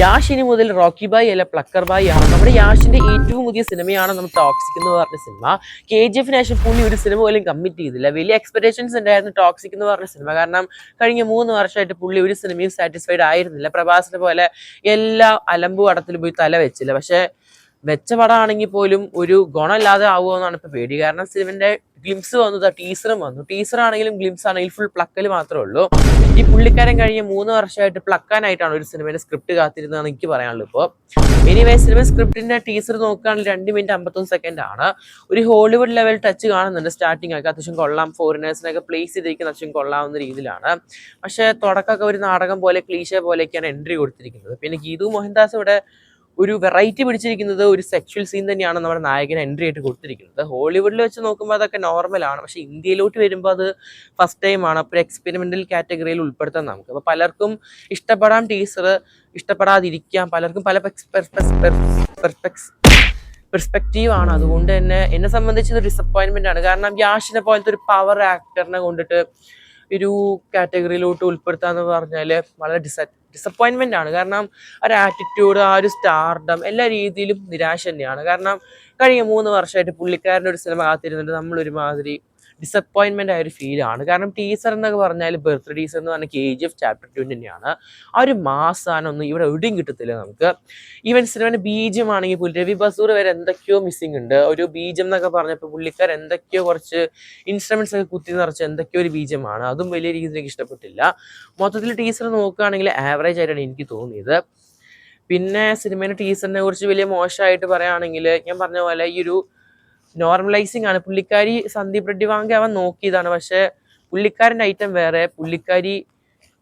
യാഷ് ഇനി മുതൽ Rocky bye അല്ല പ്ലക്കർ ബായ് ആണ്. നമ്മുടെ യാഷിന്റെ ഏറ്റവും പുതിയ സിനിമയാണ് നമ്മൾ ടോക്സിക് എന്ന് പറഞ്ഞ സിനിമ. കെ ജി എഫിന് ശേഷം പുള്ളി ഒരു സിനിമ പോലും കമ്മിറ്റ് ചെയ്തില്ല. വലിയ എക്സ്പെക്ടേഷൻസ് ഉണ്ടായിരുന്നു ടോക്സിക് എന്ന് പറഞ്ഞ സിനിമ. കാരണം കഴിഞ്ഞ മൂന്ന് വർഷമായിട്ട് പുള്ളി ഒരു സിനിമയും സാറ്റിസ്ഫൈഡ് ആയിരുന്നില്ല. പ്രഭാസിനെ പോലെ എല്ലാ അലമ്പു അടത്തിൽ പോയി തല വെച്ചില്ല. പക്ഷെ വെച്ച പടമാണെങ്കിൽ പോലും ഒരു ഗുണമില്ലാതെ ആവുമോ എന്നാണ് ഇപ്പൊ പേടി. കാരണം സിനിമന്റെ ഗ്ലിംസ് വന്നു ടീസറും വന്നു. ടീസർ ആണെങ്കിലും ഗ്ലിംസ് ആണെങ്കിലും ഫുൾ പ്ലക്കൽ മാത്രമേ ഉള്ളൂ. ഈ പുള്ളിക്കാരൻ കഴിഞ്ഞ മൂന്ന് വർഷമായിട്ട് പ്ലക്കാനായിട്ടാണ് ഒരു സിനിമയുടെ സ്ക്രിപ്റ്റ് കാത്തിരുന്നതെന്ന് എനിക്ക് പറയാനുള്ളൂ ഇപ്പോൾ എനിവേ സിനിമ സ്ക്രിപ്റ്റിന്റെ ടീസർ നോക്കുകയാണെങ്കിൽ രണ്ട് മിനിറ്റ് അമ്പത്തൊന്ന് സെക്കൻഡ് ആണ്. ഒരു ഹോളിവുഡ് ലെവൽ ടച്ച് കാണുന്നുണ്ട് സ്റ്റാർട്ടിംഗ് ഒക്കെ. അത്യാവശ്യം കൊള്ളാം. ഫോറിനേഴ്സിനൊക്കെ പ്ലേസ് ചെയ്തിരിക്കുന്ന അത്യാവശ്യം കൊള്ളാവുന്ന രീതിയിലാണ്. പക്ഷേ തുടക്കമൊക്കെ ഒരു നാടകം പോലെ ക്ലീശ പോലെയൊക്കെയാണ് എൻട്രി കൊടുത്തിരിക്കുന്നത്. പിന്നെ ഗീതു മോഹൻദാസ് ഇവിടെ ഒരു വെറൈറ്റി പിടിച്ചിരിക്കുന്നത് ഒരു സെക്ഷൽ സീൻ തന്നെയാണ് നമ്മുടെ നായകൻ എൻട്രി ആയിട്ട് കൊടുത്തിരിക്കുന്നത്. ഹോളിവുഡിൽ വെച്ച് നോക്കുമ്പോൾ അതൊക്കെ നോർമലാണ് പക്ഷേ ഇന്ത്യയിലോട്ട് വരുമ്പോൾ അത് ഫസ്റ്റ് ടൈമാണ് അപ്പോൾ എക്സ്പെരിമെന്റൽ കാറ്റഗറിയിൽ ഉൾപ്പെടുത്താൻ നമുക്ക്. അപ്പോൾ പലർക്കും ഇഷ്ടപ്പെടാം ടീച്ചർ ഇഷ്ടപ്പെടാതിരിക്കാം. പലർക്കും പല പെർസ്പെക്റ്റീവ് ആണ്. അതുകൊണ്ട് തന്നെ എന്നെ സംബന്ധിച്ച് ഇത് ഡിസപ്പോയിൻമെന്റ് ആണ്. കാരണം യാഷിനെ പോലത്തെ ഒരു പവർ ആക്ടറിനെ കൊണ്ടിട്ട് ഒരു കാറ്റഗറിയിലോട്ട് ഉൾപ്പെടുത്താന്ന് പറഞ്ഞാൽ വളരെ ഡിസ ഡിസപ്പോയിൻമെന്റ് ആണ്. കാരണം ഒരു ആറ്റിറ്റ്യൂഡ് ആ ഒരു സ്റ്റാർഡം എല്ലാ രീതിയിലും നിരാശ തന്നെയാണ്. കാരണം കഴിഞ്ഞ മൂന്ന് വർഷമായിട്ട് പുള്ളിക്കാരന്റെ ഒരു സിനിമ കാത്തിരുന്നിട്ട് നമ്മൾ ഒരുമാതിരി ഡിസപ്പോയിൻമെന്റ് ആയ ഒരു ഫീലാണ് കാരണം ടീച്ചർ എന്നൊക്കെ പറഞ്ഞാൽ ബർത്ത്ഡേ ടീച്ചർ എന്ന് പറഞ്ഞാൽ K G F chapter two തന്നെയാണ്. ആ ഒരു മാസാനൊന്നും ഇവിടെ എവിടെയും കിട്ടത്തില്ല നമുക്ക്. ഈവൻ സിനിമയുടെ ബീജം ആണെങ്കിൽ പോലും രവി ബസൂർ വരെ എന്തൊക്കെയോ മിസ്സിംഗ് ഉണ്ട്. ഒരു ബീജം എന്നൊക്കെ പറഞ്ഞപ്പോൾ പുള്ളിക്കാർ എന്തൊക്കെയോ കുറച്ച് ഇൻസ്ട്രുമെന്റ്സ് ഒക്കെ കുത്തി നിറച്ച് എന്തൊക്കെയോ ഒരു ബീജമാണ്. അതും വലിയ രീതിയിൽ എനിക്ക് ഇഷ്ടപ്പെട്ടില്ല. മൊത്തത്തിൽ ടീച്ചർ നോക്കുകയാണെങ്കിൽ ആവറേജ് ആയിട്ടാണ് എനിക്ക് തോന്നിയത്. പിന്നെ സിനിമയുടെ ടീച്ചറിനെ കുറിച്ച് വലിയ മോശമായിട്ട് പറയുകയാണെങ്കിൽ ഞാൻ പറഞ്ഞ പോലെ ഈ ഒരു നോർമലൈസിങ് ആണ്. പുള്ളിക്കാരി സന്ദീപ് റെഡ്ഡി വാങ്ങി അവൻ നോക്കിയതാണ്. പക്ഷെ പുള്ളിക്കാരന്റെ ഐറ്റം വേറെ. പുള്ളിക്കാരി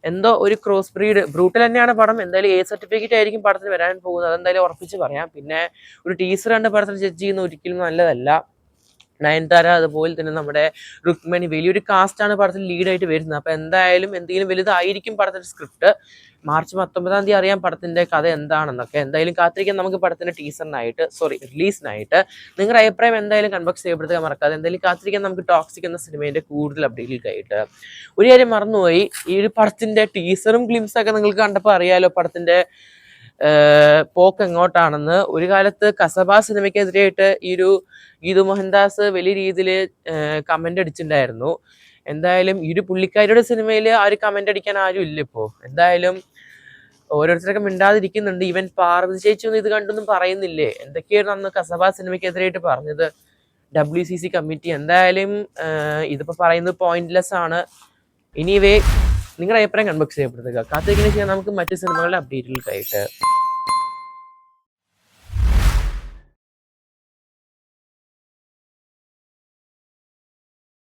എന്തോ ഒരു ക്രോസ് ബ്രീഡ് ബ്രൂട്ടൽ തന്നെയാണ് പടം. എന്തായാലും എ സർട്ടിഫിക്കറ്റ് ആയിരിക്കും പടത്തിൽ വരാൻ പോകുന്നത്. അതെന്തായാലും ഉറപ്പിച്ച് പറയാം. പിന്നെ ഒരു ടീച്ചർ കണ്ട് പടത്തിൽ ജഡ്ജ് ചെയ്യുന്ന ഒരിക്കലും നല്ലതല്ല. നയൻതാര അതുപോലെ തന്നെ നമ്മുടെ രുക്മിണി വലിയൊരു കാസ്റ്റാണ് പടത്തിൽ ലീഡായിട്ട് വരുന്നത്. അപ്പോൾ എന്തായാലും എന്തെങ്കിലും വലുതായിരിക്കും പടത്തിന്റെ സ്ക്രിപ്റ്റ് മാർച്ച് പത്തൊമ്പതാം തീയതി അറിയാം പടത്തിന്റെ കഥ എന്താണെന്നൊക്കെ. എന്തായാലും കാത്തിരിക്കാൻ നമുക്ക് പടത്തിന്റെ ടീസറിനായിട്ട് സോറി റിലീസിനായിട്ട് നിങ്ങളുടെ അഭിപ്രായം എന്തായാലും കൺബോക്സ് ചെയ്യപ്പെടുത്തുക മറക്കാതെ. എന്തായാലും കാത്തിരിക്കാൻ നമുക്ക് ടോക്സിക് എന്ന സിനിമയുടെ കൂടുതൽ അപ്ഡേറ്റിലേക്കായിട്ട് ഒരു കാര്യം മറന്നുപോയി. ഈ ഒരു പടത്തിന്റെ ടീസറും ഗ്ലിംസൊക്കെ നിങ്ങൾക്ക് കണ്ടപ്പോൾ അറിയാലോ പടത്തിന്റെ ഏർ പോക്ക് എങ്ങോട്ടാണെന്ന് ഒരു കാലത്ത് കസബ സിനിമയ്ക്കെതിരെയായിട്ട് ഈ ഒരു ഗീതു മോഹൻദാസ് വലിയ രീതിയിൽ കമന്റ് അടിച്ചിട്ടുണ്ടായിരുന്നു. എന്തായാലും ഈ ഒരു പുള്ളിക്കാരിയുടെ സിനിമയിൽ ആ ഒരു കമന്റ് അടിക്കാൻ ആരും ഇല്ല ഇപ്പോൾ എന്തായാലും ഓരോരുത്തരൊക്കെ മിണ്ടാതിരിക്കുന്നുണ്ട്. ഇവൻ പാർവതി ചേച്ചി ഒന്നും ഇത് കണ്ടൊന്നും പറയുന്നില്ലേ? എന്തൊക്കെയായിരുന്നു അന്ന് കസബ സിനിമയ്ക്കെതിരായിട്ട് പറഞ്ഞത്? ഡബ്ല്യു സി സി കമ്മിറ്റി എന്തായാലും ഇതിപ്പോൾ ഇതിപ്പോ പറയുന്നത് പോയിന്റ്ലെസ് ആണ്. ഇനിവേ നിങ്ങളുടെ അഭിപ്രായം കൺബോക്സ് ചെയ്യപ്പെടുത്തുക കാത്തിരിക്കുന്ന ചെയ്യാൻ നമുക്ക് മറ്റു സിനിമകളുടെ അപ്ഡേറ്റുകൾക്കായിട്ട്